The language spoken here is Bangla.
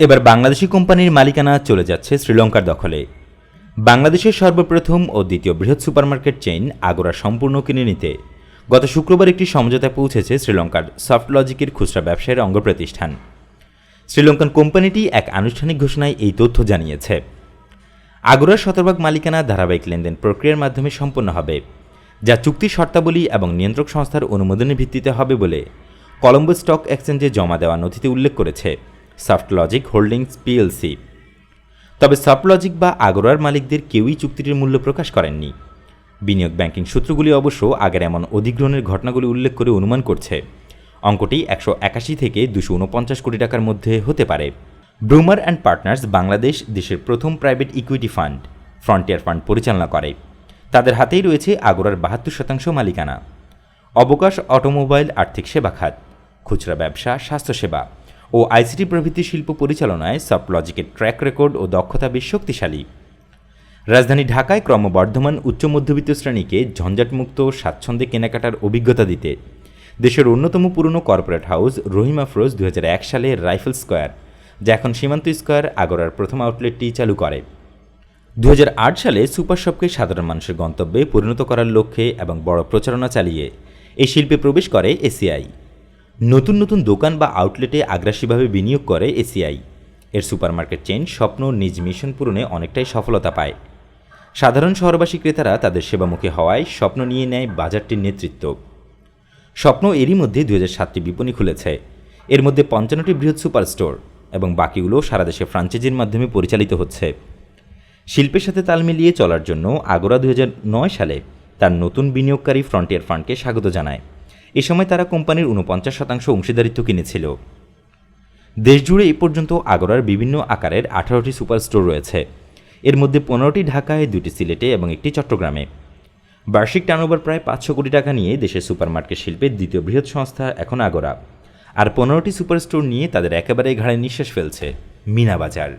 এবার বাংলাদেশি কোম্পানির মালিকানা চলে যাচ্ছে শ্রীলঙ্কার দখলে। বাংলাদেশের সর্বপ্রথম ও দ্বিতীয় বৃহৎ সুপারমার্কেট চেইন আগোরা সম্পূর্ণ কিনে নিতে। গত শুক্রবার একটি সমঝোতায় পৌঁছেছে শ্রীলঙ্কার সফটলজিকের খুচরা ব্যবসায়ের অঙ্গ প্রতিষ্ঠান। শ্রীলঙ্কান কোম্পানিটি এক আনুষ্ঠানিক ঘোষণায় এই তথ্য জানিয়েছে। আগোরার শতভাগ মালিকানা ধারাবাহিক লেনদেন প্রক্রিয়ার মাধ্যমে সম্পন্ন হবে, যা চুক্তির শর্তাবলী এবং নিয়ন্ত্রক সংস্থার অনুমোদনের ভিত্তিতে হবে বলে কলম্বো স্টক এক্সচেঞ্জে জমা দেওয়া নথিতে উল্লেখ করেছে। সফটলজিক হোল্ডিংস পিএলসি তবে সফটলজিক বা আগোরার মালিকদের কেউই চুক্তিটির মূল্য প্রকাশ করেননি। বিনিয়োগ ব্যাংকিং সূত্রগুলি অবশ্য আগের এমন অধিগ্রহণের ঘটনাগুলি উল্লেখ করে অনুমান করছে। অঙ্কটি একশো একাশি থেকে দুশো উনপঞ্চাশ কোটি টাকার মধ্যে হতে পারে। ব্রুমার অ্যান্ড পার্টনার্স বাংলাদেশ দেশের প্রথম private equity fund frontier fund পরিচালনা করে। তাদের হাতেই রয়েছে আগোরার বাহাত্তর শতাংশ মালিকানা। অবকাশ অটোমোবাইল, আর্থিক সেবা খাত, খুচরা ব্যবসা, স্বাস্থ্যসেবা। ও আইসিটি প্রভৃতি শিল্প পরিচালনায় সফটলজিকের ট্র্যাক রেকর্ড ও দক্ষতা বেশ শক্তিশালী। রাজধানী ঢাকায় ক্রমবর্ধমান উচ্চ মধ্যবিত্ত শ্রেণীকে ঝঞ্ঝাটমুক্ত স্বাচ্ছন্দ্যে কেনাকাটার অভিজ্ঞতা দিতে। দেশের অন্যতম পুরনো কর্পোরেট হাউস রহিম আফরোজ দু হাজার এক সালে রাইফেল স্কোয়ার, যা এখন সীমান্ত স্কোয়ার, আগরার প্রথম আউটলেটটি চালু করে। দু হাজার আট সালে সুপার শপকে সাধারণ মানুষের গন্তব্যে পরিণত করার লক্ষ্যে এবং বড় প্রচারণা চালিয়ে এই শিল্পে প্রবেশ করে এসিআই। নতুন নতুন দোকান বা আউটলেটে আগ্রাসীভাবে বিনিয়োগ করে এসিআই। এর সুপারমার্কেট চেইন স্বপ্ন নিজ মিশন পূরণে অনেকটাই সফলতা পায়। সাধারণ শহরবাসী ক্রেতারা তাদের সেবামুখী হওয়ায় স্বপ্ন নিয়ে নেয় বাজারটির নেতৃত্ব। স্বপ্ন এরই মধ্যে দু সাতটি বিপণী খুলেছে। এর মধ্যে পঞ্চান্নটি বৃহৎ সুপার স্টোর এবং বাকিগুলো সারা দেশে ফ্রাঞ্চাইজির মাধ্যমে পরিচালিত হচ্ছে। শিল্পের সাথে তাল মিলিয়ে চলার জন্য আগরা দু সালে তার নতুন বিনিয়োগকারী ফ্রন্টিয়ার ফান্ডকে স্বাগত জানায়। এ সময় তারা কোম্পানির উনপঞ্চাশ শতাংশ অংশীদারিত্ব কিনেছিল। দেশজুড়ে এ পর্যন্ত আগরার বিভিন্ন আকারের আঠারোটি সুপার স্টোর রয়েছে। এর মধ্যে পনেরোটি ঢাকায় দুটি সিলেটে এবং একটি চট্টগ্রামে। বার্ষিক টার্নওভার প্রায় পাঁচশো কোটি টাকা নিয়ে দেশের সুপারমার্কেট শিল্পের দ্বিতীয় বৃহৎ সংস্থা এখন আগরা। আর পনেরোটি সুপার স্টোর নিয়ে তাদের একেবারে ঘাড়ে নিঃশ্বাস ফেলছে মিনা বাজার।